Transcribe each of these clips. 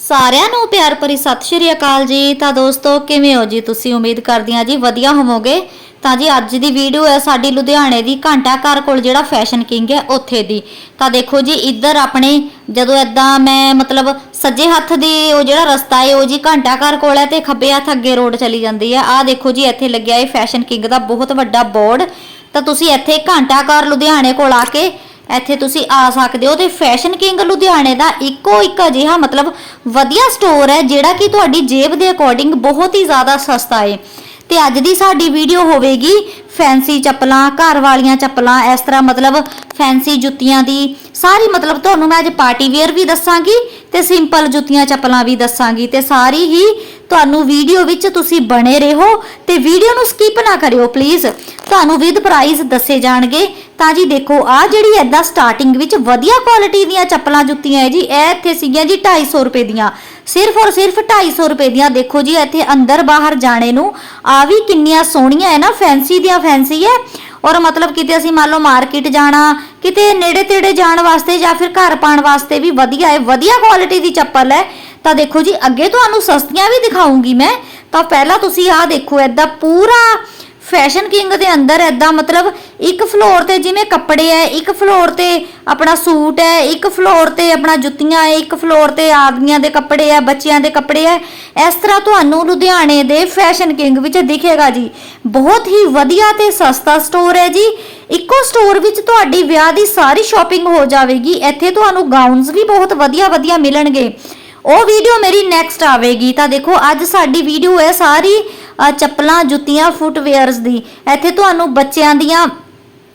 ਸਾਰਿਆਂ ਨੂੰ ਪਿਆਰ ਭਰੀ ਸਤਿ ਸ਼੍ਰੀ ਅਕਾਲ ਜੀ। ਤਾਂ ਦੋਸਤੋ, ਕਿਵੇਂ ਹੋ ਜੀ? ਤੁਸੀਂ ਉਮੀਦ ਕਰਦੀ ਹਾਂ ਜੀ ਵਧੀਆ ਹੋਵੋਗੇ। ਤਾਂ ਜੀ, ਅੱਜ ਦੀ ਵੀਡੀਓ ਹੈ ਸਾਡੀ ਲੁਧਿਆਣੇ ਦੀ ਘੰਟਾ ਘਰ ਕੋਲ, ਜਿਹੜਾ ਫੈਸ਼ਨ ਕਿੰਗ ਹੈ, ਉੱਥੇ ਦੀ। ਤਾਂ ਦੇਖੋ ਜੀ, ਇੱਧਰ ਆਪਣੇ ਜਦੋਂ ਐਦਾਂ ਮੈਂ ਮਤਲਬ ਸੱਜੇ ਹੱਥ ਦੀ ਉਹ ਜਿਹੜਾ ਰਸਤਾ ਹੈ, ਉਹ ਜੀ ਘੰਟਾ ਘਰ ਕੋਲ ਹੈ ਤੇ ਖੱਬੇ ਹੱਥ ਅੱਗੇ ਰੋਡ ਚਲੀ ਜਾਂਦੀ ਹੈ। ਆਹ ਦੇਖੋ ਜੀ, ਇੱਥੇ ਲੱਗਿਆ ਹੈ ਫੈਸ਼ਨ ਕਿੰਗ ਦਾ ਬਹੁਤ ਵੱਡਾ ਬੋਰਡ। ਤਾਂ ਤੁਸੀਂ ਇੱਥੇ ਘੰਟਾ ਘਰ ਲੁਧਿਆਣੇ ਕੋਲ ਆ ਕੇ ਇੱਥੇ ਤੁਸੀਂ ਆ ਸਕਦੇ ਹੋ ਤੇ ਫੈਸ਼ਨ ਕਿੰਗ ਲੁਧਿਆਣੇ ਦਾ ਇੱਕੋ ਇੱਕ ਅਜਿਹਾ ਮਤਲਬ ਵਧੀਆ ਸਟੋਰ ਹੈ, ਜਿਹੜਾ ਕਿ ਤੁਹਾਡੀ ਜੇਬ ਦੇ ਅਕੋਰਡਿੰਗ ਬਹੁਤ ਹੀ ਜ਼ਿਆਦਾ ਸਸਤਾ ਹੈ ਤੇ ਅੱਜ ਦੀ ਸਾਡੀ ਵੀਡੀਓ ਹੋਵੇਗੀ ਫੈਂਸੀ ਚੱਪਲਾਂ, ਘਰ ਵਾਲੀਆਂ ਚੱਪਲਾਂ, ਇਸ ਤਰ੍ਹਾਂ ਮਤਲਬ ਫੈਂਸੀ ਜੁੱਤੀਆਂ ਦੀ। ਸਾਰੀ ਮਤਲਬ ਤੁਹਾਨੂੰ ਮੈਂ ਅੱਜ ਪਾਰਟੀ ਵੇਅਰ ਵੀ ਦੱਸਾਂਗੀ ਤੇ ਸਿੰਪਲ ਜੁੱਤੀਆਂ ਚੱਪਲਾਂ ਵੀ ਦੱਸਾਂਗੀ ਤੇ ਸਾਰੀ ਹੀ ਤੁਹਾਨੂੰ ਵੀਡੀਓ ਵਿੱਚ ਤੁਸੀਂ ਬਣੇ ਰਹੋ ਤੇ ਵੀਡੀਓ ਨੂੰ ਸਕਿਪ ਨਾ ਕਰਿਓ ਪਲੀਜ਼ ਤੁਹਾਨੂੰ ਵਿਦ ਪ੍ਰਾਈਸ ਦੱਸੇ ਜਾਣਗੇ। ਤਾਂ ਜੀ ਦੇਖੋ, ਆ ਜਿਹੜੀ ਐਦਾਂ ਸਟਾਰਟਿੰਗ ਵਿੱਚ ਵਧੀਆ ਕੁਆਲਿਟੀ ਦੀਆਂ ਚੱਪਲਾਂ ਜੁੱਤੀਆਂ ਹੈ ਜੀ, ਇਹ ਇੱਥੇ ਸੀਗੀਆਂ ਜੀ 250 ਰੁਪਏ ਦੀਆਂ। ਸਿਰਫ ਔਰ ਸਿਰਫ 250 ਰੁਪਏ ਦੀਆਂ, ਦੇਖੋ ਜੀ, ਇੱਥੇ ਅੰਦਰ ਬਾਹਰ ਜਾਣੇ ਨੂੰ ਆ ਵੀ ਕਿੰਨੀਆਂ ਸੋਹਣੀਆਂ ਹੈ ਨਾ, ਫੈਂਸੀ ਦੀਆਂ ਫੈਂਸੀ ਹੈ। ਔਰ ਮਤਲਬ ਕਿਤੇ ਅਸੀਂ ਮੰਨ ਲਓ ਮਾਰਕੀਟ ਜਾਣਾ, ਕਿਤੇ ਨੇੜੇ ਤੇੜੇ ਜਾਣ ਵਾਸਤੇ ਜਾਂ ਫਿਰ ਘਰ ਪਾਉਣ ਵਾਸਤੇ ਵੀ ਵਧੀਆ ਹੈ, ਵਧੀਆ ਕੁਆਲਿਟੀ ਦੀ ਚੱਪਲ ਹੈ, ਤਾਂ ਦੇਖੋ ਜੀ ਅੱਗੇ ਤੁਹਾਨੂੰ ਸਸਤੀਆਂ ਵੀ ਦਿਖਾਉਂਗੀ ਮੈਂ। ਤਾਂ ਪਹਿਲਾਂ ਤੁਸੀਂ ਆਹ ਦੇਖੋ ਐਦਾਂ ਪੂਰਾ ਫੈਸ਼ਨ ਕਿੰਗ ਦੇ ਅੰਦਰ ਐਦਾਂ ਮਤਲਬ ਇੱਕ ਫਲੋਰ ਤੇ ਜਿਵੇਂ ਕੱਪੜੇ ਐ, ਇੱਕ ਫਲੋਰ ਤੇ ਆਪਣਾ ਸੂਟ ਐ, ਇੱਕ ਫਲੋਰ ਤੇ ਆਪਣਾ ਜੁੱਤੀਆਂ ਐ, ਇੱਕ ਫਲੋਰ ਤੇ ਆਦਮੀਆਂ ਦੇ ਕੱਪੜੇ ਐ, ਬੱਚਿਆਂ ਦੇ ਕੱਪੜੇ ਐ। ਇਸ ਤਰ੍ਹਾਂ ਤੁਹਾਨੂੰ ਲੁਧਿਆਣੇ ਦੇ ਫੈਸ਼ਨ ਕਿੰਗ ਵਿੱਚ ਦਿਖੇਗਾ ਜੀ। ਬਹੁਤ ਹੀ ਵਧੀਆ ਤੇ ਸਸਤਾ ਸਟੋਰ ਹੈ ਜੀ। ਇੱਕੋ ਸਟੋਰ ਵਿੱਚ ਤੁਹਾਡੀ ਵਿਆਹ ਦੀ ਸਾਰੀ ਸ਼ਾਪਿੰਗ ਹੋ ਜਾਵੇਗੀ। ਇੱਥੇ ਤੁਹਾਨੂੰ ਗਾਊਨਸ ਵੀ ਬਹੁਤ ਵਧੀਆ ਵਧੀਆ ਮਿਲਣਗੇ। ਉਹ ਵੀਡੀਓ ਮੇਰੀ ਨੈਕਸਟ ਆਵੇਗੀ। ਤਾਂ ਦੇਖੋ, ਅੱਜ ਸਾਡੀ ਵੀਡੀਓ ਹੈ ਸਾਰੀ ਚੱਪਲਾਂ, ਜੁੱਤੀਆਂ, ਫੁੱਟਵੇਅਰਸ ਦੀ। ਇੱਥੇ ਤੁਹਾਨੂੰ ਬੱਚਿਆਂ ਦੀਆਂ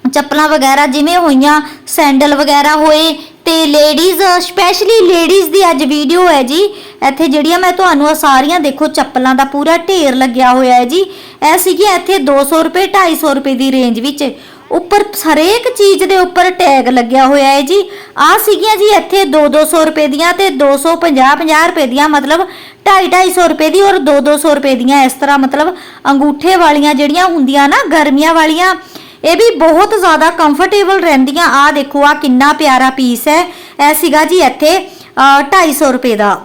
ਚੱਪਲਾਂ ਵਗੈਰਾ ਜਿਵੇਂ ਹੋਈਆਂ, ਸੈਂਡਲ ਵਗੈਰਾ ਹੋਏ ਤੇ ਲੇਡੀਜ਼, ਸਪੈਸ਼ਲੀ ਲੇਡੀਜ਼ ਦੀ ਅੱਜ ਵੀਡੀਓ ਹੈ ਜੀ। ਇੱਥੇ ਜਿਹੜੀਆਂ ਮੈਂ ਤੁਹਾਨੂੰ ਆ ਸਾਰੀਆਂ ਦੇਖੋ, ਚੱਪਲਾਂ ਦਾ ਪੂਰਾ ਢੇਰ ਲੱਗਿਆ ਹੋਇਆ ਹੈ ਜੀ। ਇਹ ਸੀਗੀਆਂ ਇੱਥੇ 200 ਰੁਪਏ 250 ਰੁਪਏ ਦੀ ਰੇਂਜ ਵਿੱਚ। ਉੱਪਰ ਹਰੇਕ ਚੀਜ਼ ਦੇ ਉੱਪਰ ਟੈਗ ਲੱਗਿਆ ਹੋਇਆ ਹੈ ਜੀ। ਆ ਸੀਗੀਆਂ ਜੀ ਇੱਥੇ 2-200 ਰੁਪਏ ਦੀਆਂ ਤੇ 250-50 ਰੁਪਏ ਦੀਆਂ ਮਤਲਬ 250 ਰੁਪਏ ਦੀ ਔਰ 2-200 ਰੁਪਏ ਦੀਆਂ ਇਸ ਤਰ੍ਹਾਂ ਮਤਲਬ ਅੰਗੂਠੇ ਵਾਲੀਆਂ ਜਿਹੜੀਆਂ ਹੁੰਦੀਆਂ ਨਾ ਗਰਮੀਆਂ ਵਾਲੀਆਂ ਇਹ ਵੀ ਬਹੁਤ ਜ਼ਿਆਦਾ ਕੰਫਰਟੇਬਲ ਰਹਿੰਦੀਆਂ। ਆ ਦੇਖੋ ਆ ਕਿੰਨਾ ਪਿਆਰਾ ਪੀਸ ਹੈ। ਇਹ ਸੀਗਾ ਜੀ ਇੱਥੇ ਅਹ, 250 ਰੁਪਏ ਦਾ।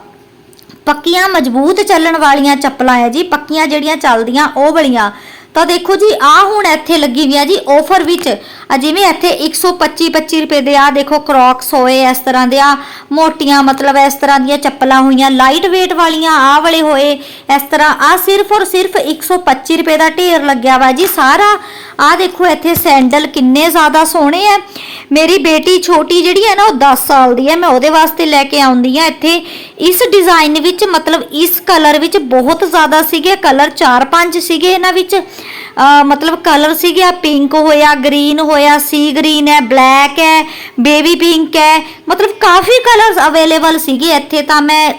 ਪੱਕੀਆਂ ਮਜ਼ਬੂਤ ਚੱਲਣ ਵਾਲੀਆਂ ਚੱਪਲਾਂ ਹੈ ਜੀ। ਪੱਕੀਆਂ ਜਿਹੜੀਆਂ ਚੱਲਦੀਆਂ ਉਹ ਵਾਲੀਆਂ। ਤਾਂ ਦੇਖੋ ਜੀ ਆ ਹੁਣ ਇੱਥੇ ਲੱਗੀ ਵੀ ਆ ਜੀ ਆਫਰ ਵਿੱਚ। ਆ ਜਿਵੇਂ ਇੱਥੇ 125 25 ਰੁਪਏ ਦੇ ਆ, ਦੇਖੋ ਕ੍ਰੌਕਸ ਹੋਏ ਇਸ ਤਰ੍ਹਾਂ ਦੇ ਆ, ਮੋਟੀਆਂ ਮਤਲਬ ਇਸ ਤਰ੍ਹਾਂ ਦੀਆਂ ਚੱਪਲਾਂ ਹੋਈਆਂ ਲਾਈਟ weight ਵਾਲੀਆਂ ਆ ਵਾਲੇ ਹੋਏ ਇਸ ਤਰ੍ਹਾਂ। ਆ ਸਿਰਫ ਔਰ ਸਿਰਫ 125 ਰੁਪਏ ਦਾ ਢੇਰ ਲੱਗਿਆ ਵਾ ਜੀ ਸਾਰਾ। ਆ ਦੇਖੋ ਇੱਥੇ ਸੈਂਡਲ ਕਿੰਨੇ ਜ਼ਿਆਦਾ ਸੋਹਣੇ ਆ। ਮੇਰੀ ਬੇਟੀ ਛੋਟੀ ਜਿਹੜੀ ਹੈ ਨਾ, ਉਹ 10 ਸਾਲ ਦੀ ਹੈ ਮੈਂ ਉਹਦੇ ਵਾਸਤੇ ਲੈ ਕੇ ਆਉਂਦੀ ਆ ਇੱਥੇ। ਇਸ ਡਿਜ਼ਾਈਨ ਵਿੱਚ ਮਤਲਬ ਇਸ ਕਲਰ ਵਿੱਚ ਬਹੁਤ ਜ਼ਿਆਦਾ ਸੀਗੇ ਕਲਰ 4-5 ਸੀਗੇ ਇਹਨਾਂ ਵਿੱਚ। ਮਤਲਬ ਕਲਰ ਸੀਗੇ ਪਿੰਕ ਹੋਇਆ ਗ੍ਰੀਨ ਹੋਇਆ ਸੀ ਗ੍ਰੀਨ ਹੈ ਬਲੈਕ ਹੈ ਬੇਬੀ ਪਿੰਕ ਹੈ। ਮਤਲਬ ਕਾਫੀ ਕਲਰਸ ਅਵੇਲੇਬਲ ਸੀਗੇ ਇੱਥੇ ਤਾਂ ਮੈਂ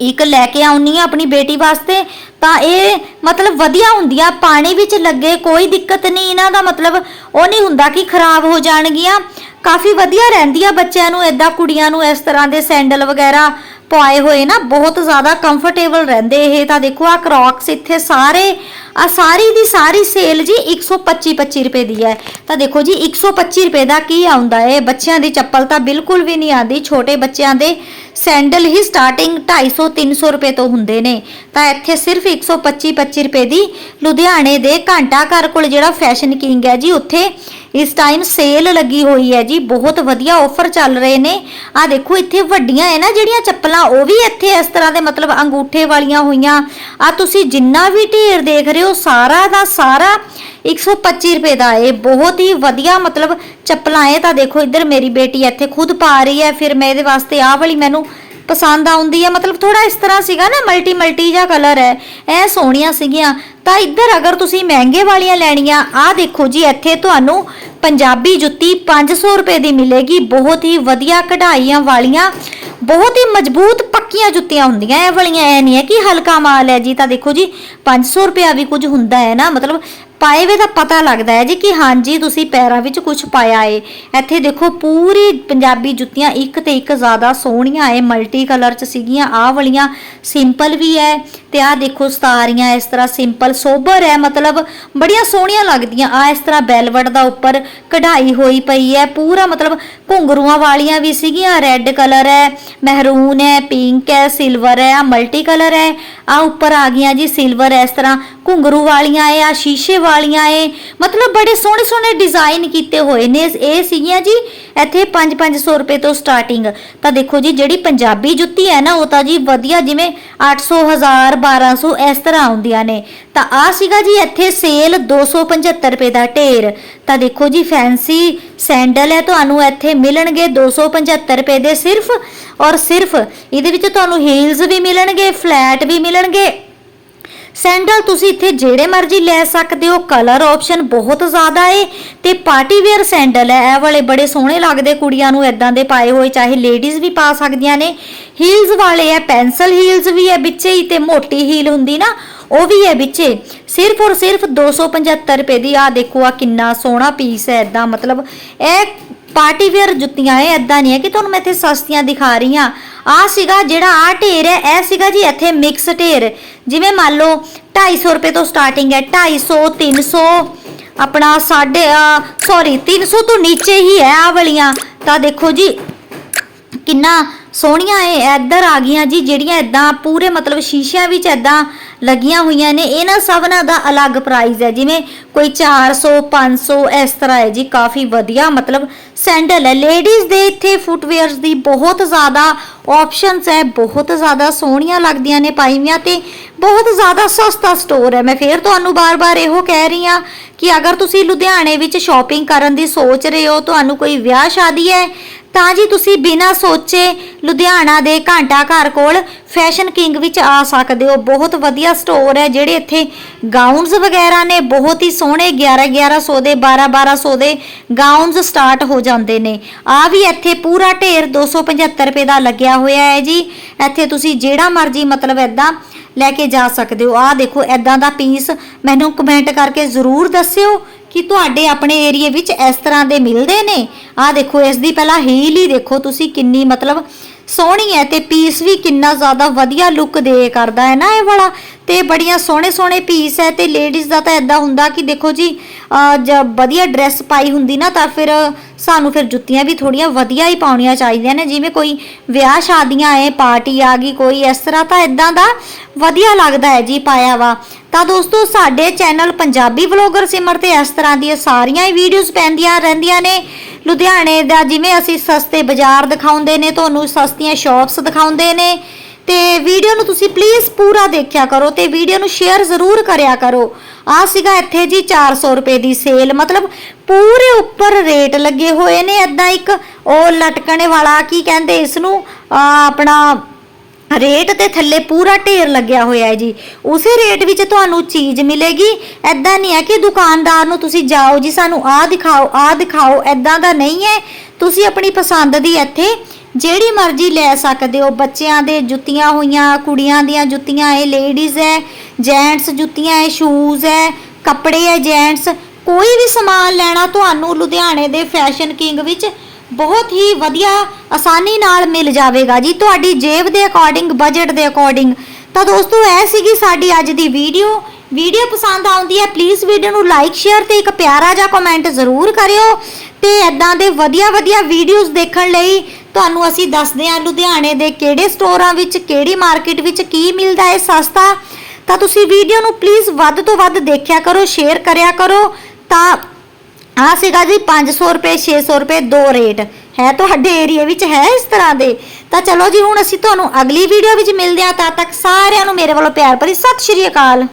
ਇੱਕ ਲੈ ਕੇ ਆਉਣੀ ਆ ਆਪਣੀ ਬੇਟੀ ਵਾਸਤੇ। ਤਾਂ ਇਹ ਮਤਲਬ ਵਧੀਆ ਹੁੰਦੀਆਂ, ਪਾਣੀ ਵਿੱਚ ਲੱਗੇ ਕੋਈ ਦਿੱਕਤ ਨਹੀਂ, ਇਹਨਾਂ ਦਾ ਮਤਲਬ ਉਹ ਨਹੀਂ ਹੁੰਦਾ ਕਿ ਖਰਾਬ ਹੋ ਜਾਣਗੀਆਂ। ਕਾਫੀ ਵਧੀਆ ਰਹਿੰਦੀਆਂ ਬੱਚਿਆਂ ਨੂੰ ਐਦਾਂ ਕੁੜੀਆਂ ਨੂੰ ਇਸ ਤਰ੍ਹਾਂ ਦੇ ਸੈਂਡਲ ਵਗੈਰਾ ਪਾਏ ਹੋਏ ਨਾ, ਬਹੁਤ ਜ਼ਿਆਦਾ ਕੰਫਰਟੇਬਲ ਰਹਿੰਦੇ ਇਹ। ਤਾਂ ਦੇਖੋ ਆ ਕ੍ਰੌਕਸ ਇੱਥੇ ਸਾਰੇ ਆ ਸਾਰੀ ਦੀ ਸਾਰੀ ਸੇਲ ਜੀ 125 25 ਰੁਪਏ ਦੀ ਹੈ। ਤਾਂ ਦੇਖੋ ਜੀ 125 ਰੁਪਏ ਦਾ ਕੀ ਆਉਂਦਾ ਹੈ? ਬੱਚਿਆਂ ਦੀ ਚੱਪਲ ਤਾਂ ਬਿਲਕੁਲ ਵੀ ਨਹੀਂ ਆਉਂਦੀ। ਛੋਟੇ ਬੱਚਿਆਂ ਦੇ ਸੈਂਡਲ ਹੀ ਸਟਾਰਟਿੰਗ 250 300 ਰੁਪਏ ਤੋਂ ਹੁੰਦੇ ਨੇ। ਤਾਂ ਇੱਥੇ ਸਿਰਫ 125 25 ਰੁਪਏ ਦੀ ਲੁਧਿਆਣੇ ਦੇ ਘੰਟਾ ਘਰ ਕੋਲ ਜਿਹੜਾ ਫੈਸ਼ਨ ਕਿੰਗ ਹੈ ਜੀ, ਉੱਥੇ ਇਸ ਟਾਈਮ ਸੇਲ ਲੱਗੀ ਹੋਈ ਹੈ ਜੀ, ਬਹੁਤ ਵਧੀਆ ਆਫਰ ਚੱਲ ਰਹੇ ਨੇ। ਆ ਦੇਖੋ, ਇੱਥੇ ਵੱਡੀਆਂ ਹੈ ਨਾ ਜਿਹੜੀਆਂ ਚੱਪਲਾਂ, ਉਹ ਵੀ ਇੱਥੇ ਇਸ ਤਰ੍ਹਾਂ ਦੇ ਮਤਲਬ ਅੰਗੂਠੇ ਵਾਲੀਆਂ ਹੋਈਆਂ। ਆ ਤੁਸੀਂ ਜਿੰਨਾ ਵੀ ਢੇਰ ਦੇਖ ਰਹੇ ਹੋ, ਸਾਰਾ ਦਾ ਸਾਰਾ 125 ਰੁਪਏ ਦਾ ਇਹ ਬਹੁਤ ਹੀ ਵਧੀਆ ਮਤਲਬ ਚੱਪਲਾਂ ਇਹ ਤਾਂ ਦੇਖੋ, ਇੱਧਰ ਮੇਰੀ ਬੇਟੀ ਇੱਥੇ ਖੁਦ ਪਾ ਰਹੀ ਹੈ। ਫਿਰ ਮੈਂ ਇਹਦੇ ਵਾਸਤੇ ਆਹ ਵਾਲੀ ਮੈਨੂੰ ਪਸੰਦ ਆਉਂਦੀ ਹੈ ਮਤਲਬ ਥੋੜਾ ਇਸ ਤਰ੍ਹਾਂ ਸੀਗਾ ਨਾ ਮਲਟੀ ਮਲਟੀ ਜਿਹਾ ਕਲਰ ਹੈ। ਇਹ ਸੋਹਣੀਆਂ ਸੀਗੀਆਂ। ਤਾਂ ਇੱਧਰ ਅਗਰ ਤੁਸੀਂ ਮਹਿੰਗੇ ਵਾਲੀਆਂ ਲੈਣੀਆਂ, ਆਹ ਦੇਖੋ ਜੀ, ਇੱਥੇ ਤੁਹਾਨੂੰ ਪੰਜਾਬੀ ਜੁੱਤੀ 500 ਰੁਪਏ ਦੀ ਮਿਲੇਗੀ। ਬਹੁਤ ਹੀ ਵਧੀਆ ਕਢਾਈਆਂ ਵਾਲੀਆਂ, ਬਹੁਤ ਹੀ ਮਜ਼ਬੂਤ ਪੱਕੀਆਂ ਜੁੱਤੀਆਂ ਹੁੰਦੀਆਂ। ਇਹ ਵਾਲੀਆਂ ਐ ਨਹੀਂ ਹੈ ਕਿ ਹਲਕਾ ਮਾਲ ਹੈ ਜੀ। ਤਾਂ ਦੇਖੋ ਜੀ 500 ਰੁਪਿਆ ਵੀ ਕੁਝ ਹੁੰਦਾ ਹੈ ਨਾ, ਮਤਲਬ ਪਾਏ ਵੇ ਦਾ ਪਤਾ ਲੱਗਦਾ ਹੈ ਜੀ ਕਿ ਹਾਂਜੀ, ਤੁਸੀਂ ਪੈਰਾਂ ਵਿੱਚ ਕੁਝ ਪਾਇਆ ਏ। ਇੱਥੇ ਦੇਖੋ, ਪੂਰੀ ਪੰਜਾਬੀ ਜੁੱਤੀਆਂ ਇੱਕ ਤੇ ਇੱਕ ਜ਼ਿਆਦਾ ਸੋਹਣੀਆਂ ਏ ਮਲਟੀ ਕਲਰ ਚ ਸੀਗੀਆਂ, ਆਹ ਵਾਲੀਆਂ ਸਿੰਪਲ ਵੀ ਹੈ ਤੇ ਆਹ ਦੇਖੋ ਸਤਾਰੀਆਂ, ਇਸ ਤਰ੍ਹਾਂ ਸਿੰਪਲ ਸੋਬਰ ਹੈ ਮਤਲਬ ਬੜੀਆਂ ਸੋਹਣੀਆਂ ਲੱਗਦੀਆਂ। ਆ ਇਸ ਤਰ੍ਹਾਂ ਬੈਲਵਟ ਦਾ ਉੱਪਰ ਕਢਾਈ ਹੋਈ ਪਈ ਹੈ ਪੂਰਾ ਮਤਲਬ ਘੁੰਗਰੂਆਂ ਵਾਲੀਆਂ ਵੀ ਸੀਗੀਆਂ। ਰੈੱਡ ਕਲਰ ਹੈ ਮਹਿਰੂਨ ਹੈ ਪਿੰਕ ਹੈ ਸਿਲਵਰ ਹੈ ਆ ਮਲਟੀ ਕਲਰ ਹੈ। ਆ ਉੱਪਰ ਆ ਗਈਆਂ ਜੀ ਸਿਲਵਰ ਇਸ ਤਰ੍ਹਾਂ। ਘੁੰਗਰੂ ਵਾਲੀਆਂ ਏ ਆ ਸ਼ੀਸ਼ੇ ਵਾਲੀਆਂ ਏ ਮਤਲਬ ਬੜੇ ਸੋਹਣੇ ਸੋਹਣੇ ਡਿਜ਼ਾਈਨ ਕੀਤੇ ਹੋਏ ਨੇ। ਇਹ ਸੀਗੀਆਂ ਜੀ, ਇੱਥੇ 5-500 ਰੁਪਏ ਤੋਂ ਸਟਾਰਟਿੰਗ ਤਾਂ ਦੇਖੋ ਜੀ, ਜਿਹੜੀ ਪੰਜਾਬੀ ਜੁੱਤੀ ਹੈ ਨਾ, ਉਹ ਤਾਂ ਜੀ ਵਧੀਆ ਜਿਵੇਂ 800 1000 1200 ਇਸ ਤਰ੍ਹਾਂ ਆਉਂਦੀਆਂ ਨੇ। ਤਾਂ ਆ ਸੀਗਾ ਜੀ ਇੱਥੇ ਸੇਲ 275 ਰੁਪਏ ਦਾ ਢੇਰ। ਤਾਂ ਦੇਖੋ ਜੀ, ਫੈਂਸੀ ਸੈਂਡਲ ਹੈ ਤੁਹਾਨੂੰ ਇੱਥੇ ਮਿਲਣਗੇ 275 ਰੁਪਏ ਦੇ ਸਿਰਫ। ਔਰ ਸਿਰਫ ਇਹਦੇ ਵਿੱਚ ਤੁਹਾਨੂੰ ਹੀਲਸ ਵੀ ਮਿਲਣਗੇ, ਫਲੈਟ ਵੀ ਮਿਲਣਗੇ। ਸੈਂਡਲ ਤੁਸੀਂ ਇੱਥੇ ਜਿਹੜੇ ਮਰਜ਼ੀ ਲੈ ਸਕਦੇ ਹੋ, ਕਲਰ ਆਪਸ਼ਨ ਬਹੁਤ ਜ਼ਿਆਦਾ ਏ। ਤੇ ਪਾਰਟੀ ਵੇਅਰ ਸੈਂਡਲ ਹੈ ਇਹ ਵਾਲੇ ਬੜੇ ਸੋਹਣੇ ਲੱਗਦੇ ਕੁੜੀਆਂ ਨੂੰ ਇਦਾਂ ਦੇ ਪਾਏ ਹੋਏ, ਚਾਹੇ ਲੇਡੀਜ਼ ਵੀ ਪਾ ਸਕਦੀਆਂ ਨੇ। ਹੀਲਸ ਵਾਲੇ ਹੈ ਪੈਨਸਲ ਹੀਲਸ ਵੀ ਹੈ ਵਿੱਚੇ ਹੀ, ਤੇ ਮੋਟੀ ਹੀਲ ਹੁੰਦੀ ਨਾ ਉਹ ਵੀ ਹੈ ਵਿੱਚੇ। ਸਿਰਫ ਔਰ ਸਿਰਫ 275 ਰੁਪਏ ਦੀ ਆ ਦੇਖੋ ਆ ਕਿੰਨਾ ਸੋਹਣਾ ਪੀਸ ਹੈ ਇਦਾਂ ਮਤਲਬ ਇਹ ਪਾਰਟੀ ਵੇਅਰ ਜੁੱਤੀਆਂ ਇਹ ਇਦਾਂ ਨਹੀਂ ਹੈ ਕਿ ਤੁਹਾਨੂੰ ਮੈਂ ਇੱਥੇ ਸਸਤੀਆਂ ਦਿਖਾ ਰਹੀ ਹਾਂ। ਆ ਸੀਗਾ ਜਿਹੜਾ ਆ ਢੇਰ ਹੈ, ਇਹ ਸੀਗਾ ਜੀ ਇੱਥੇ ਮਿਕਸ ਢੇਰ। ਜਿਵੇਂ ਮੰਨ ਲਓ 250 ਰੁਪਏ ਤੋਂ ਸਟਾਰਟਿੰਗ ਹੈ 250 300 ਆਪਣਾ ਸਾਡੇ ਸੌਰੀ 300 ਤੋਂ ਨੀਚੇ ਹੀ ਹੈ ਆ ਵਾਲੀਆਂ। ਤਾਂ ਦੇਖੋ ਜੀ, ਕਿੰਨਾ ਸੋਹਣੀਆਂ ਇਹ ਇੱਧਰ ਆ ਗਈਆਂ ਜੀ, ਜਿਹੜੀਆਂ ਇਦਾਂ ਪੂਰੇ ਮਤਲਬ ਸ਼ੀਸ਼ਿਆਂ ਵਿੱਚ ਇਦਾਂ ਲੱਗੀਆਂ ਹੋਈਆਂ ਨੇ। ਇਹਨਾਂ ਸਭਨਾਂ ਦਾ ਅਲੱਗ ਪ੍ਰਾਈਸ ਹੈ। ਜਿਵੇਂ ਕੋਈ 400 500 ਇਸ ਤਰ੍ਹਾਂ ਹੈ ਜੀ। ਕਾਫੀ ਵਧੀਆ, ਮਤਲਬ ਸੈਂਡਲ ਹੈ। ਲੇਡੀਜ਼ ਦੇ ਇੱਥੇ ਫੁੱਟਵੇਅਰਸ ਦੀ ਬਹੁਤ ਜ਼ਿਆਦਾ ਆਪਸ਼ਨਸ ਹੈ। ਬਹੁਤ ਜ਼ਿਆਦਾ ਸੋਹਣੀਆਂ ਲੱਗਦੀਆਂ ਨੇ ਪਾਈਵੀਆਂ ਤੇ ਬਹੁਤ ਜ਼ਿਆਦਾ ਸਸਤਾ ਸਟੋਰ ਹੈ। ਮੈਂ ਫੇਰ ਤੁਹਾਨੂੰ ਬਾਰ-ਬਾਰ ਇਹੋ ਕਹਿ ਰਹੀ ਹਾਂ ਕਿ ਅਗਰ ਤੁਸੀਂ ਲੁਧਿਆਣੇ ਵਿੱਚ ਸ਼ਾਪਿੰਗ ਕਰਨ ਦੀ ਸੋਚ ਰਹੇ ਹੋ, ਤੁਹਾਨੂੰ ਕੋਈ ਵਿਆਹ ਸ਼ਾਦੀ ਹੈ, ਤਾਂ ਜੀ ਤੁਸੀਂ ਬਿਨਾਂ ਸੋਚੇ ਲੁਧਿਆਣਾ ਦੇ ਘੰਟਾ ਘਰ ਕੋਲ ਫੈਸ਼ਨ ਕਿੰਗ ਵਿੱਚ ਆ ਸਕਦੇ ਹੋ। ਬਹੁਤ ਵਧੀਆ ਸਟੋਰ ਹੈ ਜਿਹੜੇ ਇੱਥੇ ਗਾਊਨਸ ਵਗੈਰਾ ਨੇ। ਬਹੁਤ ਹੀ ਸੋਹਣੇ 11 1100 ਦੇ 12 1200 ਦੇ ਗਾਊਨਸ ਸਟਾਰਟ ਹੋ ਜਾਂਦੇ ਨੇ। ਆ ਵੀ ਇੱਥੇ ਪੂਰਾ ਢੇਰ 275 ਰੁਪਏ ਦਾ ਲੱਗਿਆ ਹੋਇਆ ਹੈ ਜੀ। ਇੱਥੇ ਤੁਸੀਂ ਜਿਹੜਾ ਮਰਜ਼ੀ ਮਤਲਬ ਐਦਾਂ ਲੈ ਕੇ ਜਾ ਸਕਦੇ ਹੋ। ਆ ਦੇਖੋ ਐਦਾਂ ਦਾ ਪੀਸ ਮੈਨੂੰ ਕਮੈਂਟ ਕਰਕੇ ਜ਼ਰੂਰ ਦੱਸਿਓ ਕਿ ਤੁਹਾਡੇ ਆਪਣੇ ਏਰੀਏ ਵਿੱਚ ਇਸ ਤਰ੍ਹਾਂ ਦੇ ਮਿਲਦੇ ਨੇ। ਆ ਦੇਖੋ, ਇਸ ਦੀ ਪਹਿਲਾਂ ਹੀਲ ਹੀ ਦੇਖੋ ਤੁਸੀਂ ਕਿੰਨੀ ਮਤਲਬ ਸੋਹਣੀ ਹੈ ਤੇ ਪੀਸ ਵੀ ਕਿੰਨਾ ਜ਼ਿਆਦਾ ਵਧੀਆ ਲੁੱਕ ਦੇ ਕਰਦਾ ਹੈ ਨਾ ਇਹ ਵਾਲਾ। ਤੇ ਬੜੀਆਂ ਸੋਹਣੇ ਸੋਹਣੇ ਪੀਸ ਹੈ ਤੇ ਲੇਡੀਜ਼ ਦਾ ਤਾਂ ਐਦਾਂ ਹੁੰਦਾ ਕਿ ਦੇਖੋ ਜੀ, ਅਹ ਵਧੀਆ ਡਰੈਸ ਪਾਈ ਹੁੰਦੀ ਨਾ ਤਾਂ ਫਿਰ ਸਾਨੂੰ ਫਿਰ ਜੁੱਤੀਆਂ ਵੀ ਥੋੜੀਆਂ ਵਧੀਆ ਹੀ ਪਾਉਣੀਆਂ ਚਾਹੀਦੀਆਂ ਨੇ। ਜਿਵੇਂ ਕੋਈ ਵਿਆਹ ਸ਼ਾਦੀਆਂ ਹੈ ਪਾਰਟੀ ਆ ਗਈ ਕੋਈ, ਇਸ ਤਰ੍ਹਾਂ ਤਾਂ ਇਦਾਂ ਦਾ ਵਧੀਆ ਲੱਗਦਾ ਹੈ ਜੀ ਪਾਇਆ ਵਾ। ਤਾਂ ਦੋਸਤੋ, ਸਾਡੇ ਚੈਨਲ ਪੰਜਾਬੀ ਵਲੌਗਰ ਸਿਮਰ ਤੇ ਇਸ ਤਰ੍ਹਾਂ ਦੀਆਂ ਸਾਰੀਆਂ ਹੀ ਵੀਡੀਓਜ਼ ਪੈਂਦੀਆਂ ਰਹਿੰਦੀਆਂ ਨੇ। ਲੁਧਿਆਣੇ ਦਾ ਜਿਵੇਂ ਅਸੀਂ ਸਸਤੇ ਬਾਜ਼ਾਰ ਦਿਖਾਉਂਦੇ ਨੇ, ਤੁਹਾਨੂੰ ਸਸਤੀਆਂ ਸ਼ਾਪਸ ਦਿਖਾਉਂਦੇ ਨੇ, ਤੇ ਵੀਡੀਓ ਨੂੰ ਤੁਸੀਂ ਪਲੀਜ਼ ਪੂਰਾ ਦੇਖਿਆ ਕਰੋ ਤੇ ਵੀਡੀਓ ਨੂੰ ਸ਼ੇਅਰ ਜ਼ਰੂਰ ਕਰਿਆ ਕਰੋ। ਆ ਸੀਗਾ ਇੱਥੇ ਜੀ 400 ਰੁਪਏ ਦੀ ਸੇਲ ਮਤਲਬ ਪੂਰੇ ਉੱਪਰ ਰੇਟ ਲੱਗੇ ਹੋਏ ਨੇ ਐਦਾਂ ਇੱਕ ਉਹ ਲਟਕਣੇ ਵਾਲਾ ਕੀ ਕਹਿੰਦੇ ਇਸ ਨੂੰ ਆਪਣਾ ਰੇਟ ਤੇ ਥੱਲੇ ਪੂਰਾ ਢੇਰ ਲੱਗਿਆ ਹੋਇਆ ਹੈ ਜੀ। ਉਸੇ ਰੇਟ ਵਿੱਚ ਤੁਹਾਨੂੰ ਚੀਜ਼ ਮਿਲੇਗੀ। ਐਦਾਂ ਨਹੀਂ ਹੈ ਕਿ ਦੁਕਾਨਦਾਰ ਨੂੰ ਤੁਸੀਂ ਜਾਓ ਜੀ, ਸਾਨੂੰ ਆਹ ਦਿਖਾਓ ਆਹ ਦਿਖਾਓ ਐਦਾਂ ਦਾ ਨਹੀਂ ਹੈ। ਤੁਸੀਂ ਆਪਣੀ ਪਸੰਦ ਦੀ ਇੱਥੇ ਜਿਹੜੀ ਮਰਜ਼ੀ ਲੈ ਸਕਦੇ ਹੋ। ਬੱਚਿਆਂ ਦੇ ਜੁੱਤੀਆਂ ਹੋਈਆਂ, ਕੁੜੀਆਂ ਦੀਆਂ ਜੁੱਤੀਆਂ, ਇਹ ਲੇਡੀਜ਼ ਹੈ ਜੈਂਟਸ ਜੁੱਤੀਆਂ ਹੈ ਸ਼ੂਜ਼ ਹੈ, ਕੱਪੜੇ ਹੈ ਜੈਂਟਸ ਕੋਈ ਵੀ ਸਮਾਨ ਲੈਣਾ ਤੁਹਾਨੂੰ ਲੁਧਿਆਣੇ ਦੇ ਫੈਸ਼ਨ ਕਿੰਗ ਵਿੱਚ ਬਹੁਤ ਹੀ ਵਧੀਆ ਆਸਾਨੀ ਨਾਲ ਮਿਲ ਜਾਵੇਗਾ ਜੀ। ਤੁਹਾਡੀ ਜੇਬ ਦੇ ਅਕੋਰਡਿੰਗ ਬਜਟ ਦੇ ਅਕੋਰਡਿੰਗ ਤਾਂ ਦੋਸਤੋ, ਇਹ ਸੀਗੀ ਸਾਡੀ ਅੱਜ ਦੀ ਵੀਡੀਓ ਵੀਡੀਓ ਪਸੰਦ ਆਉਂਦੀ ਹੈ ਪਲੀਜ਼ ਵੀਡੀਓ ਨੂੰ ਲਾਈਕ ਸ਼ੇਅਰ ਤੇ ਇੱਕ ਪਿਆਰਾ ਜਿਹਾ ਕਮੈਂਟ ਜ਼ਰੂਰ ਕਰਿਓ। ਤੇ ਐਦਾਂ ਦੇ ਵਧੀਆ ਵਧੀਆ ਵੀਡੀਓਜ਼ ਦੇਖਣ ਲਈ ਤੁਹਾਨੂੰ ਅਸੀਂ ਦੱਸਦੇ ਹਾਂ ਲੁਧਿਆਣੇ ਦੇ ਕਿਹੜੇ ਸਟੋਰਾਂ ਵਿੱਚ, ਕਿਹੜੀ ਮਾਰਕੀਟ ਵਿੱਚ ਕੀ ਮਿਲਦਾ ਹੈ ਸਸਤਾ। ਤਾਂ ਤੁਸੀਂ ਵੀਡੀਓ ਨੂੰ ਪਲੀਜ਼ ਵੱਧ ਤੋਂ ਵੱਧ ਦੇਖਿਆ ਕਰੋ ਸ਼ੇਅਰ ਕਰਿਆ ਕਰੋ। ਤਾਂ ਆ ਸੀਗਾ ਜੀ 500 ਰੁਪਏ 600 ਰੁਪਏ, ਦੋ ਰੇਟ। ਹੈ ਤੁਹਾਡੇ ਏਰੀਆ ਵਿੱਚ ਹੈ ਇਸ ਤਰ੍ਹਾਂ ਦੇ? ਤਾਂ ਚਲੋ ਜੀ, ਹੁਣ ਅਸੀਂ ਤੁਹਾਨੂੰ ਅਗਲੀ ਵੀਡੀਓ ਵਿੱਚ ਮਿਲਦੇ ਹਾਂ। ਤਦ ਤੱਕ ਸਾਰਿਆਂ ਨੂੰ ਮੇਰੇ ਵੱਲੋਂ ਪਿਆਰ ਭਰੀ ਸਤਿ ਸ਼੍ਰੀ ਅਕਾਲ।